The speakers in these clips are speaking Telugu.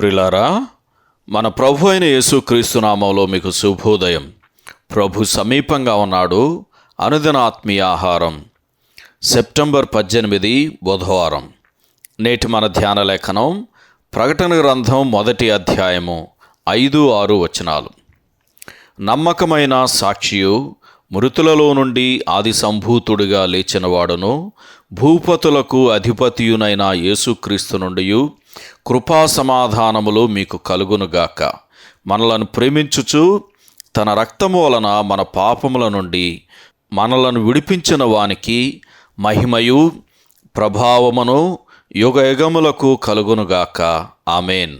ప్రిలారా మన ప్రభు అయిన యేసుక్రీస్తునామంలో మీకు శుభోదయం. ప్రభు సమీపంగా ఉన్నాడు అనుదిన ఆత్మీయ ఆహారం. సెప్టెంబర్ పద్దెనిమిది బుధవారం. నేటి మన ధ్యాన లేఖనం ప్రకటన గ్రంథం మొదటి అధ్యాయము ఐదు ఆరు వచనాలు. నమ్మకమైన సాక్షియు మృతులలో నుండి ఆది సంభూతుడిగా లేచినవాడును భూపతులకు అధిపతియునైన యేసుక్రీస్తు నుండి కృపా సమాధానములు మీకు కలుగునుగాక. మనలను ప్రేమించుచు తన రక్తము వలన మన పాపముల నుండి మనలను విడిపించిన వానికి మహిమయు ప్రభావమును యుగయుగములకు కలుగునుగాక. ఆమెన్.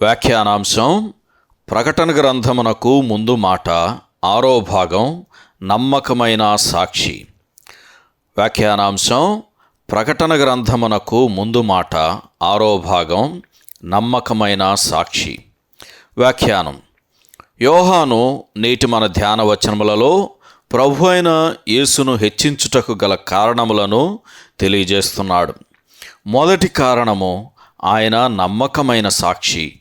వ్యాఖ్యానాంశం ప్రకటన గ్రంథమునకు ముందు మాట ఆరో భాగం నమ్మకమైన సాక్షి. వ్యాఖ్యానాంశం ప్రకటన గ్రంథమునకు ముందు మాట ఆరో భాగం నమ్మకమైన సాక్షి. వ్యాఖ్యానం. యోహాను నేటి మన ధ్యాన వచనములలో ప్రభు అయిన యేసును హెచ్చించుటకు గల కారణములను తెలియజేస్తున్నాడు. మొదటి కారణము ఆయన నమ్మకమైన సాక్షి.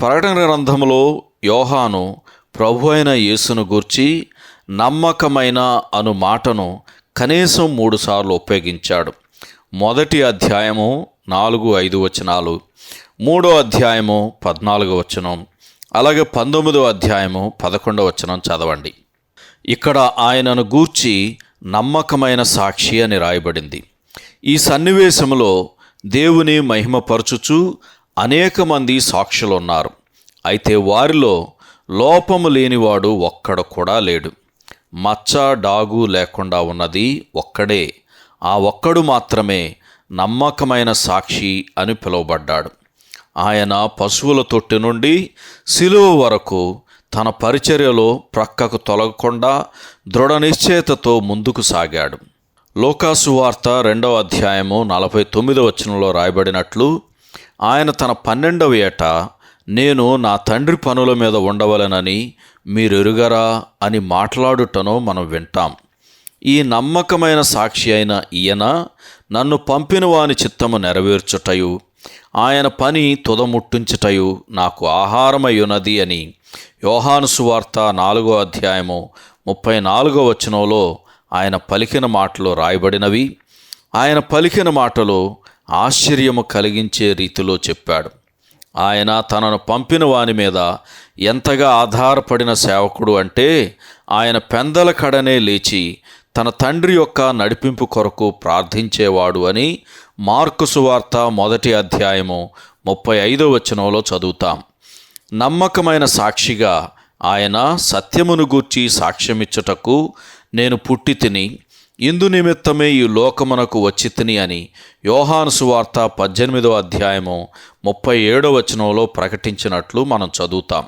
ప్రకటన గ్రంథములో యోహాను ప్రభు అయిన యేసును గూర్చి నమ్మకమైన అను మాటను కనీసం మూడుసార్లు ఉపయోగించాడు. మొదటి అధ్యాయము నాలుగు ఐదు వచనాలు. మూడో అధ్యాయము పద్నాలుగు వచనం. అలాగే పంతొమ్మిదో అధ్యాయము పదకొండవ వచనం చదవండి. ఇక్కడ ఆయనను గూర్చి నమ్మకమైన సాక్షి అని రాయబడింది. ఈ సన్నివేశంలో దేవుని మహిమపరచుచు అనేక మంది సాక్షులు ఉన్నారు అయితే వారిలో లోపము లేనివాడు ఒక్కడ కూడా లేడు. మచ్చ డాగు లేకుండా ఉన్నది ఒక్కడే. ఆ ఒక్కడు మాత్రమే నమ్మకమైన సాక్షి అని పిలువబడ్డాడు. ఆయన పశువుల తొట్టి నుండి శిలువ వరకు తన పరిచర్యలో ప్రక్కకు తొలగకుండా దృఢ నిశ్చయతతో ముందుకు సాగాడు. లోకాసు వార్త రెండవ అధ్యాయము నలభై తొమ్మిదవ వచనంలో రాయబడినట్లు ఆయన తన పన్నెండవ ఏట నేను నా తండ్రి పనుల మీద ఉండవలనని మీరెరుగరా అని మాట్లాడుటను మనం వింటాం. ఈ నమ్మకమైన సాక్షి అయిన ఈయన నన్ను పంపిన వాని చిత్తము నెరవేర్చుటయు ఆయన పని తుదముట్టించుటయు నాకు ఆహారమయ్యున్నది అని యోహాను సువార్త నాలుగో అధ్యాయము ముప్పై నాలుగో వచనంలో ఆయన పలికిన మాటలు రాయబడినవి. ఆయన పలికిన మాటలు ఆశ్చర్యము కలిగించే రీతిలో చెప్పాడు. ఆయన తనను పంపిన వాని మీద ఎంతగా ఆధారపడిన సేవకుడు అంటే ఆయన పెందల కడనే లేచి తన తండ్రి యొక్క నడిపింపు కొరకు ప్రార్థించేవాడు అని మార్కు సువార్త మొదటి అధ్యాయము ముప్పై ఐదో వచనంలో చదువుతాం. నమ్మకమైన సాక్షిగా ఆయన సత్యమును గూర్చి సాక్ష్యమిచ్చుటకు నేను పుట్టి తిని ఇందు నిమిత్తమే ఈ లోకమునకు వచ్చి తిని అని యోహాను సువార్త పద్దెనిమిదో అధ్యాయము ముప్పై ఏడో వచనంలో ప్రకటించినట్లు మనం చదువుతాం.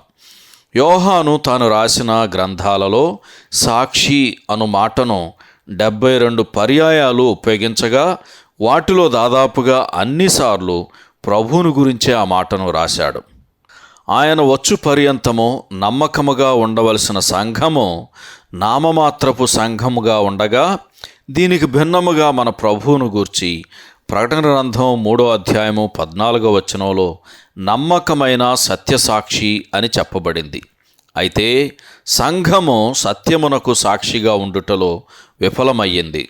యోహాను తాను రాసిన గ్రంథాలలో సాక్షి అను మాటను డెబ్బై రెండు పర్యాయాలు ఉపయోగించగా వాటిలో దాదాపుగా అన్నిసార్లు ప్రభువును గురించే ఆ మాటను రాశాడు. ఆయన వచ్చు పర్యంతము నమ్మకముగా ఉండవలసిన సంఘము నామమాత్రపు సంఘముగా ఉండగా దీనికి భిన్నముగా మన ప్రభువును గూర్చి ప్రకటన గ్రంథం మూడో అధ్యాయము పద్నాలుగో వచనంలో నమ్మకమైన సత్యసాక్షి అని చెప్పబడింది. అయితే సంఘము సత్యమునకు సాక్షిగా ఉండుటలో విఫలమయ్యింది.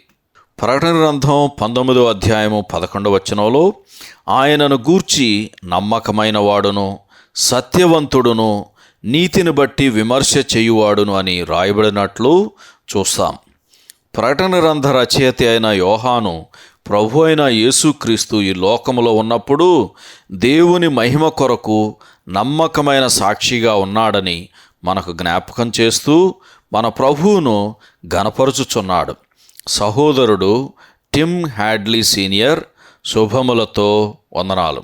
ప్రకటన గ్రంథం పంతొమ్మిదో అధ్యాయము పదకొండవ వచనంలో ఆయనను గూర్చి నమ్మకమైన వాడును సత్యవంతుడును నీతిని బట్టి విమర్శ చేయువాడును అని రాయబడినట్లు చూస్తాం. ప్రకటన గ్రంథ రచయిత అయిన యోహాను ప్రభు అయిన యేసుక్రీస్తు ఈ లోకములో ఉన్నప్పుడు దేవుని మహిమ కొరకు నమ్మకమైన సాక్షిగా ఉన్నాడని మనకు జ్ఞాపకం చేస్తూ మన ప్రభువును గనపరుచుచున్నాడు సహోదరుడు టిమ్ హ్యాడ్లీ సీనియర్ శుభములతో వందనాలు.